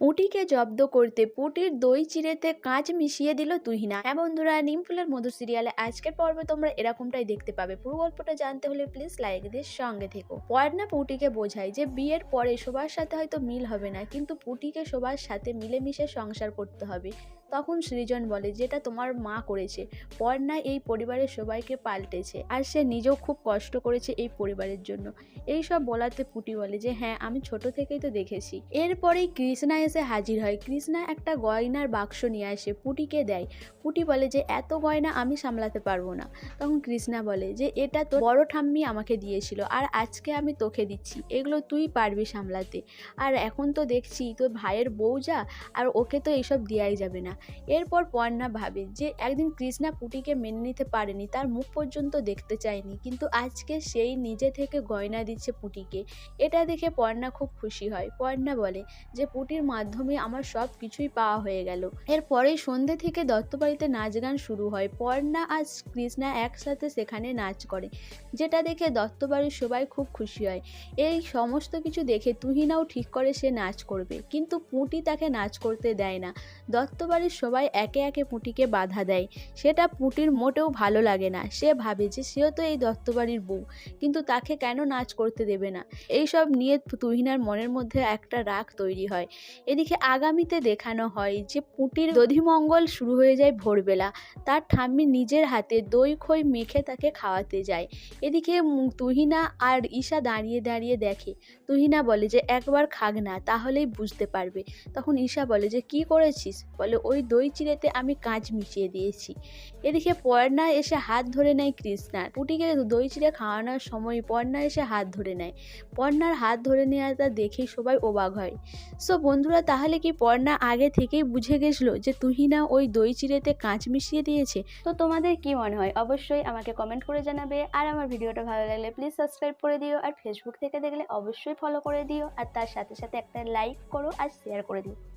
পুঁটিকে জব্দ করতে পুটির দই চিড়েতে কাঁচ মিশিয়ে দিল তুহিনা। হ্যাঁ বন্ধুরা, নিম ফুলের মধু সিরিয়ালে আজকের পর্বে তোমরা এরকমটাই দেখতে পাবে। পুরো গল্পটা জানতে হলে প্লিজ লাইক দিয়ে সঙ্গে থেকো। পর্ণা পুটিকে বোঝায় যে বিয়ের পরে সবার সাথে হয়তো মিল হবে না, কিন্তু পুটিকে সবার সাথে মিলেমিশে সংসার করতে হবে। তখন সৃজন বলে, যেটা তোমার মা করেছে, পর্ণা এই পরিবারের সবাইকে পাল্টেছে আর সে নিজেও খুব কষ্ট করেছে এই পরিবারের জন্য। এই সব বলাতে পুটি বলে যে হ্যাঁ আমি ছোট থেকেই তো দেখেছি। এরপরেই কৃষ্ণা এসে হাজির হয়। কৃষ্ণা একটা গয়নার বাক্স নিয়ে আসে, পুটিকে দেয়। পুটি বলে যে, এত গয়না আমি সামলাতে পারব না। তখন কৃষ্ণা বলে যে, এটা তো বড় ঠাম্মি আমাকে দিয়েছিল আর আজকে আমি তোকে দিচ্ছি। এগুলো তুই পারবি সামলাতে। আর এখন তো দেখছি তোর ভাইয়ের বউ যা, আর ওকে তো এইসব দেওয়াই যাবে না। এরপর পর্ণা ভাবে যে একদিন কৃষ্ণা পুটিকে মেনে নিতে পারেনি, তার মুখ পর্যন্ত দেখতে চায়নি। কিন্তু আজকে সেই নিজে থেকে গয়না দিচ্ছে পুটিকে। এটা দেখে পর্ণা খুব খুশি হয়। পর্ণা বলে যে, পুটির মাধ্যমে আমার সব কিছুই পাওয়া হয়ে গেল। এরপরে সন্ধে থেকে দত্তবাড়িতে নাচ গান শুরু হয়। পর্ণা আর কৃষ্ণা একসাথে সেখানে নাচ করে, যেটা দেখে দত্তবাড়ির সবাই খুব খুশি হয়। এই সমস্ত কিছু দেখে তুহিনাও ঠিক করে সে নাচ করবে। কিন্তু পুঁটি তাকে নাচ করতে দেয় না। দত্তবাড়ির সবাই একে একে পুঁটিকে বাধা দেয়। সেটা পুঁটির মোটেও ভালো লাগে না। সে ভাবে যে সেও তো এই দত্তবাড়ির বউ, কিন্তু তাকে কেন নাচ করতে দেবে না? এইসব নিয়ে তুহিনার মনের মধ্যে একটা রাগ তৈরি হয়। এদিকে আগামীতে দেখানো হয় যে পুঁটির দধিমঙ্গল শুরু হয়ে যায় ভোরবেলা। তার ঠাম্মি নিজের হাতে দই খই মেখে তাকে খাওয়াতে যায়। এদিকে তুহিনা আর ঈশা দাঁড়িয়ে দাঁড়িয়ে দেখে। তুহিনা বলে যে, একবার খাগ না, তাহলেই বুঝতে পারবে। তখন ঈশা বলে যে, কি করেছিস? বলে ওই দই চিড়েতে আমি কাঁচ মিশিয়ে দিয়েছি। এদিকে পর্ণা এসে হাত ধরে নেয় কৃষ্ণার। পুটিকে দই চিড়ে খাওয়ানোর সময় পর্ণা এসে হাত ধরে নেয়। পর্ণার হাত ধরে নেওয়াটা দেখেই সবাই অবাক হয়। সো বন্ধুরা, তাহলে কি পর্ণা আগে থেকেই বুঝে গেছিল যে তুহিনা ওই দই চিড়েতে কাঁচ মিশিয়ে দিয়েছে? তো তোমাদের কি মনে হয়? অবশ্যই আমাকে কমেন্ট করে জানাবে। আর আমার ভিডিওটা ভালো লাগলে প্লিজ সাবস্ক্রাইব করে দিও। আর ফেসবুক থেকে দেখলে অবশ্যই ফলো করে দিও। আর তার সাথে সাথে একটা লাইক করো আর শেয়ার করে দিও।